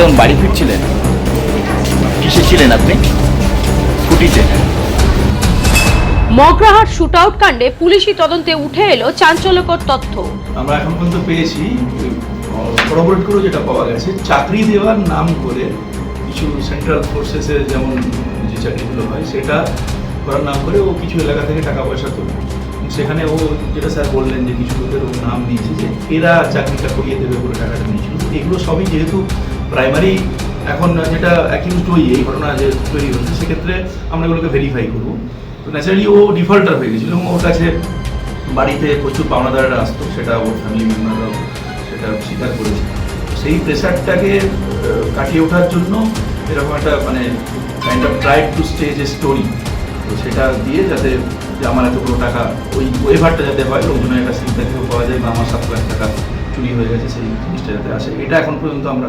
যখন বাড়ি ফিরছিলেন? কিসে ছিলেন আপনি? স্কুটিতে? মগরাহাট শুটআউট কাণ্ডে পুলিশি তদন্তে উঠে এলো চাঞ্চল্যকর তথ্য। আমরা এখন পর্যন্ত পেয়েছি করোবরেট করে যেটা পাওয়া গেছে চাকরি দেওয়ার নাম করে কিছু সেন্ট্রাল ফোর্সেসের যেমন যে চাকরিগুলো হয় সেটা করার নাম করে ও কিছু এলাকা থেকে টাকা পয়সা তোলে। সেখানে ও যেটা স্যার বললেন যে কিছু লোকের ও নাম দিয়েছে যে এরা চাকরিটা করিয়ে দেবে বলে টাকাটা নিয়েছিল। এগুলো সবই যেহেতু প্রাইমারি এখন যেটা অ্যাকিউজড ওই এই ঘটনা যে তৈরি হচ্ছে, সেক্ষেত্রে আমরা এগুলোকে ভেরিফাই করব। তো ন্যাচারালি ও ডিফল্টার হয়ে গেছিল ওর কাছে বাড়িতে প্রচুর পাওনাদাররা আসতো, সেটা ওর ফ্যামিলি মেম্বাররাও সেটা স্বীকার করেছে। সেই প্রেশারটাকে কাটিয়ে ওঠার জন্য এরকম একটা মানে kind of try to stage a story তো সেটা দিয়ে যাতে যে আমার এতগুলো টাকা, ওই ওয়েভারটা যাতে হয় লোকজনের একটা থেকেও পাওয়া যায় বা আমার সাত লাখ টাকা চুরি হয়ে গেছে, সেই জিনিসটা যাতে আসে। এটা এখন পর্যন্ত আমরা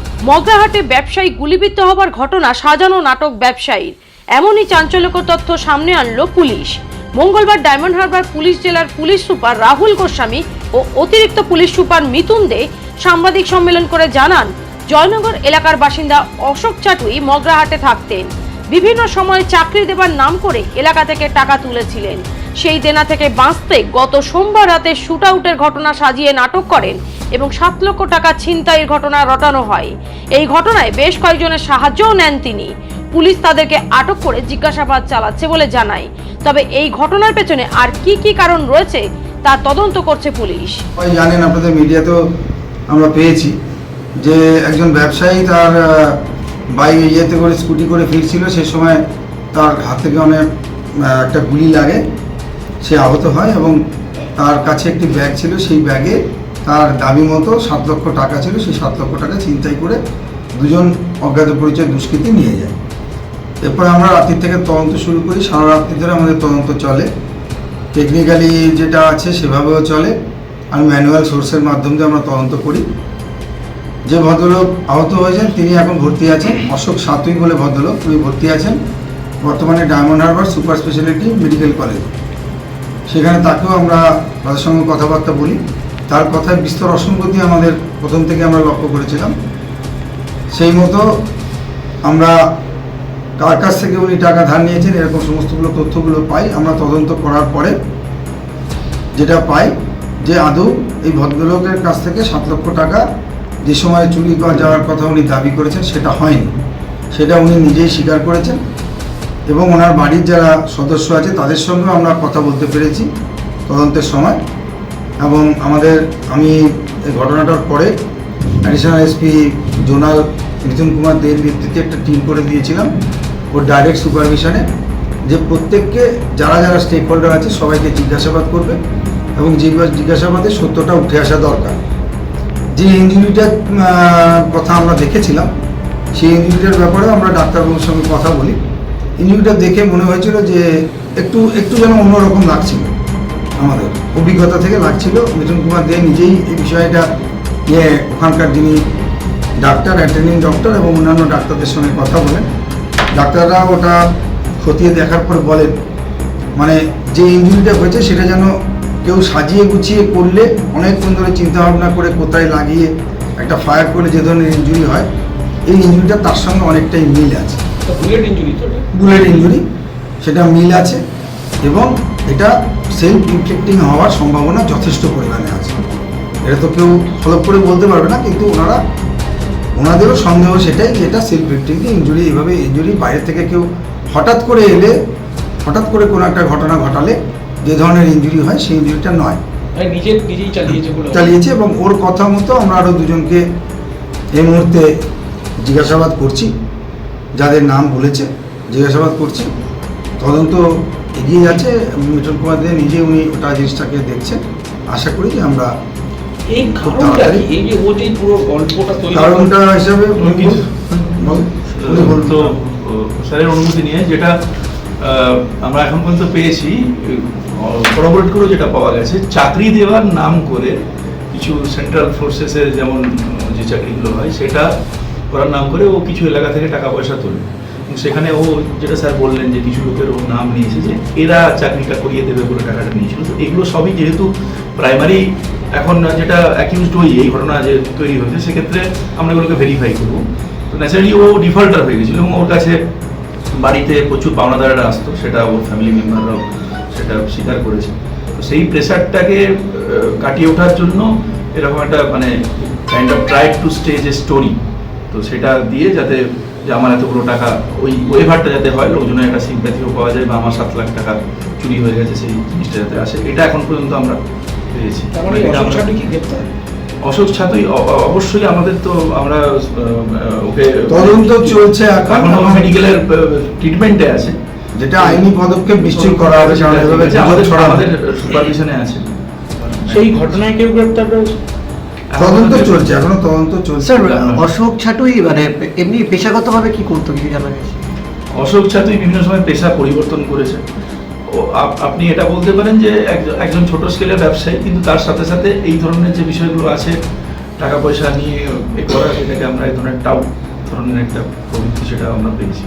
মগরাহাটে ব্যবসায়ী গুলিবিদ্ধ হবার ঘটনা সাজানো নাটক ব্যবসায়ীর এমনই চাঞ্চল্যকর তথ্য সামনে আনলো পুলিশ। মঙ্গলবার ডায়মন্ড হারবার পুলিশ জেলার পুলিশ সুপার রাহুল গোস্বামী ও অতিরিক্ত পুলিশ সুপার মিতুন দে সাংবাদিক সম্মেলন করে জানান, জয়নগর এলাকার বাসিন্দা অশোক চাটুই মগরাহাটে থাকতেন। বিভিন্ন সময়ে চাকরি দেবার নাম করে এলাকা থেকে টাকা তুলেছিলেন। সেই দেনা থেকে বাঁচতে গত সোমবার রাতে শুটআউটের ঘটনা সাজিয়ে নাটক করেন এবং সাত লক্ষ টাকা ছিনতাইয়ের ঘটনা রটানো হয়। এই ঘটনায় বেশ কয়েকজনের সাহায্যও নেন তিনি। পুলিশ তাদেরকে আটক করে জিজ্ঞাসাবাদ চালাচ্ছে বলে জানায়। তবে এই ঘটনার পেছনে আর কি কি কারণ রয়েছে তা তদন্ত করছে পুলিশ। জানেন, আপনাদের মিডিয়াতেও আমরা পেয়েছি যে একজন ব্যবসায়ী তার বাইক ইয়েতে করে, স্কুটি করে ফিরছিল। সে সময় তার হাত থেকে অনেক একটা গুলি লাগে। সে আহত হয় এবং তার কাছে একটি ব্যাগ ছিল, সেই ব্যাগে তার দাবি মতো সাত লক্ষ টাকা ছিল, সেই সাত লক্ষ টাকা ছিনতাই করে দুজন অজ্ঞাত পরিচয় দুষ্কৃতী নিয়ে যায়। এরপর আমরা রাত্রি থেকে তদন্ত শুরু করি, সারা রাত্রি ধরে আমাদের তদন্ত চলে। টেকনিক্যালি যেটা আছে সেভাবেও চলে। আর ম্যানুয়াল সোর্সের মাধ্যম দিয়ে আমরা তদন্ত করি। যে ভদ্রলোক আহত হয়েছেন, তিনি এখন ভর্তি আছেন। অশোক সাতুই বলে ভদ্রলোক, উনি ভর্তি আছেন। বর্তমানে Diamond Harbour super speciality medical college. সেখানে তাকেও আমরা তাদের সঙ্গে কথাবার্তা বলি। তার কথায় বিস্তর অসঙ্গতি আমাদের প্রথম থেকে আমরা লক্ষ্য করেছিলাম। সেই মতো আমরা কার কাছ থেকে উনি টাকা ধার নিয়েছেন, এরকম সমস্তগুলো তথ্যগুলো পাই। আমরা তদন্ত করার পরে যেটা পাই যে আদৌ এই ভদ্রলোকের কাছ থেকে সাত লক্ষ টাকা যে সময় চুরি যাওয়ার কথা উনি দাবি করেছেন, সেটা হয়নি। সেটা উনি নিজেই স্বীকার করেছেন। এবং ওনার বাড়ির যারা সদস্য আছে, তাদের সঙ্গেও আমরা কথা বলতে পেরেছি তদন্তের সময়। এবং আমাদের, আমি এই ঘটনাটার পরে additional SP zonal Mithun Kumar দের নেতৃত্বে একটা টিম করে দিয়েছিলাম ওর ডাইরেক্ট সুপারভিশনে যে প্রত্যেককে, যারা যারা স্টেক হোল্ডার আছে, সবাইকে জিজ্ঞাসাবাদ করবে এবং জিজ্ঞা- জিজ্ঞাসাবাদে সত্যটা উঠে আসা দরকার। যে ইঞ্জুরিটার কথা আমরা দেখেছিলাম, সেই ইঞ্জুরিটার ব্যাপারে আমরা ডাক্তারবাবুর সঙ্গে কথা বলি। ইঞ্জুরিটা দেখে মনে হয়েছিল যে একটু একটু যেন অন্যরকম লাগছিল আমাদের। অভিজ্ঞতা থেকে লাগছিল। মিথুন কুমার দে নিজেই এই বিষয়টা নিয়ে ওখানকার যিনি ডাক্তার অ্যাটেন্ডিং ডক্টর এবং অন্যান্য ডাক্তারদের সঙ্গে কথা বলেন। ডাক্তাররা ওটা খতিয়ে দেখার পর বলেন মানে যে ইঞ্জুরিটা হয়েছে সেটা যেন কেউ সাজিয়ে গুছিয়ে করলে অনেকক্ষণ ধরে চিন্তা ভাবনা করে কোথায় লাগিয়ে একটা ফায়ার করলে যে ধরনের ইঞ্জুরি হয়, এই ইঞ্জুরিটা তার সঙ্গে অনেকটাই মিল আছে। বুলেট ইঞ্জুরি তো বুলেট ইঞ্জুরি সেটা মিল আছে এবং এটা সেলফ ইনফেক্টিং হওয়ার সম্ভাবনা যথেষ্ট পরিমাণে আছে। এটা তো কেউ ফলো করে বলতে পারবে না কিন্তু ওনারা ওনাদেরও সন্দেহ সেটাই যে এটা সেলফ ভিক্টিমকে ইঞ্জুরি এইভাবে ইঞ্জুরি বাইরে থেকে কেউ হঠাৎ করে এলে হঠাৎ করে কোনো একটা ঘটনা ঘটালে যে ধরনের ইঞ্জুরি হয় সেই ইঞ্জুরিটা নয়। মানে চালিয়েছে এবং ওর কথা মতো আমরা আরও দুজনকে এই মুহূর্তে জিজ্ঞাসাবাদ করছি। যাদের নাম বলেছে জিজ্ঞাসাবাদ করছি। তদন্ত এগিয়ে যাচ্ছে মিঠুন কুমার দে নিজে উনি ওটা জিনিসটাকে দেখছেন। আশা করি যে আমরা এই কারণটা যে ও যে পুরো গল্পটা কারণটা হিসাবে তো স্যারের অনুমতি নিয়ে যেটা আমরা এখন পর্যন্ত পেয়েছি। করোবরেট করে যেটা পাওয়া গেছে চাকরি দেওয়ার নাম করে কিছু সেন্ট্রাল ফোর্সেসের যেমন যে চাকরিগুলো হয় সেটা করার নাম করে ও কিছু এলাকা থেকে টাকা পয়সা তোলে। সেখানে ও যেটা স্যার বললেন যে কিছু লোকের ও নাম নিয়েছে যে এরা চাকরিটা করিয়ে দেবে বলে টাকাটা নিয়েছিল। তো এগুলো সবই যেহেতু প্রাইমারি এখন যেটা অ্যাকিউজড ওই এই ঘটনা যে তৈরি হয়েছে, সেক্ষেত্রে আমরা এগুলোকে ভেরিফাই করব। তো ন্যাচারালি ও ডিফল্টার হয়ে গেছিল এবং ওর কাছে বাড়িতে প্রচুর পাওনাদারেরা আসতো, সেটা ওর ফ্যামিলি মেম্বাররাও সেটা স্বীকার করেছে। তো সেই প্রেশারটাকে কাটিয়ে ওঠার জন্য এরকম একটা মানে kind of try to stage a story তো সেটা দিয়ে যাতে যে আমার এতগুলো টাকা ওই ওয়েভারটা যাতে হয় লোকজনের একটা সিম্প্যাথিও পাওয়া যায় বা আমার সাত লাখ টাকা চুরি হয়ে গেছে সেই জিনিসটা যাতে আসে এটা এখন পর্যন্ত আমরা পেয়েছি। মানে অশোক আমরা- ছাড়ি কি গ্রেপ্তার? অশোক ছাতুই অবশ্যই আমাদের তো আমরা ওকে তদন্ত চলছে এখন। মেডিকেলের ট্রিটমেন্টে আছে। যেটা আইনি পদক্ষেপ নিশ্চয়ই করা হবে আমাদের সুপারভিশনে আছে। সেই ঘটনায় কেউ গ্রেপ্তার রয়েছে তদন্ত চলছে এখনও তদন্ত চলছে। স্যার অশোক ছাটুই মানে এমনি পেশাগতভাবে কি করতো কিছু জানা গেছে অশোক ছাতুই বিভিন্ন সময় পেশা পরিবর্তন করেছে। ও আপ- আপনি এটা বলতে পারেন যে একজন- একজন ছোট স্কেলের ব্যবসায়ী কিন্তু তার সাথে সাথে এই ধরনের যে বিষয়গুলো আছে টাকা পয়সা নিয়ে এ করা এটাকে আমরা এই ধরনের টাউ ধরনের একটা প্রবৃত্তি সেটা আমরা পেয়েছি।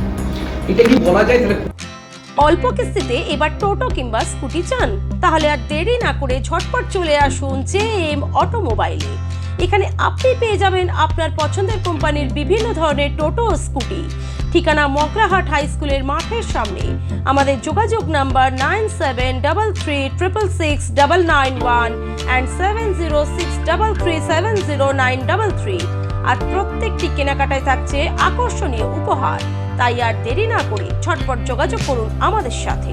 এটা কি বলা যায়? তাহলে অল্প কিস্তিতে এবার টোটো কিংবা স্কুটি চান। তাহলে আর দেরি না করে ঝটপট চলে আসুন জে এম অটোমোবাইলে। এখানে আপনি পেয়ে যাবেন আপনার পছন্দের কোম্পানির বিভিন্ন ধরনের টোটো স্কুটি। ঠিকানা মকরাহাট হাই স্কুলের মাঠের সামনে। আমাদের যোগাযোগ number nine seven double three triple six double nine one and seven zero six double three seven zero nine double three. আর প্রত্যেকটি কেনাকাটায় থাকছে আকর্ষণীয় উপহার। তাই আর দেরি না করে ছটপট যোগাযোগ করুন আমাদের সাথে।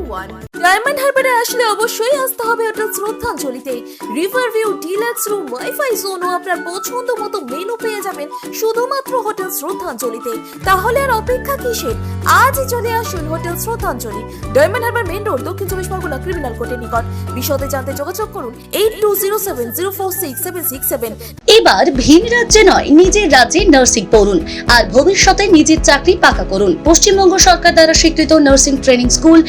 Diamond হারবারে আসলে অবশ্যই আসতে হবে hotel শ্রদ্ধাঞ্জলিতে। River view deluxe room wifi আপনার পছন্দ মতো মেনু পেয়ে যাবেন শুধুমাত্র হোটেল শ্রদ্ধাঞ্জলিতে। তাহলে আর অপেক্ষা কিসের? আজই চলে আসুন হোটেল শ্রদ্ধাঞ্জলি। ডায়মন্ড হারবার মেন রোড দক্ষিণ চব্বিশ পরগনা ক্রিমিনাল কোর্টের নিকট। বিশদে জানতে যোগাযোগ করুন eight two zero seven zero four six seven six seven এবার ভিন রাজ্যে নয়, নিজের রাজ্যে নার্সিং পড়ুন। আর ভবিষ্যতে নিজের চাকরি পাকা করুন। পশ্চিমবঙ্গ সরকার দ্বারা স্বীকৃত nursing training school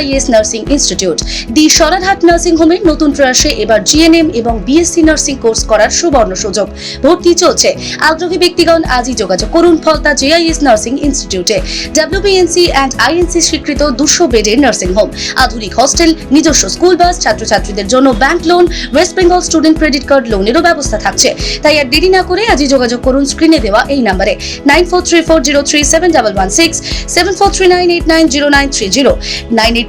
JIS nursing institute the Sararhat nursing হোমের নতুন প্রয়াসে এবার জিএনএম এবং বিএসসি নার্সিং কোর্স করার সুবর্ণ সুযোগ। ভর্তি চলছে। আগ্রহী ব্যক্তিগণ আজই যোগাযোগ করুন ফলতা জেআইএস নার্সিং ইনস্টিটিউটে ডাব্লিউবিএনসি অ্যান্ড আইএনসি স্বীকৃত দুশো বেডের নার্সিং হোম। আধুনিক হস্টেল, নিজস্ব স্কুল বাস, ছাত্রছাত্রীদের জন্য bank loan, West Bengal student credit card লোনেরও ব্যবস্থা থাকছে। তাই আর দেরি না করে আজই যোগাযোগ করুন স্ক্রিনে দেওয়া এই নাম্বারে। Nine four three four zero three seven double one six, seven four three nine eight nine zero nine three zero. Nine eight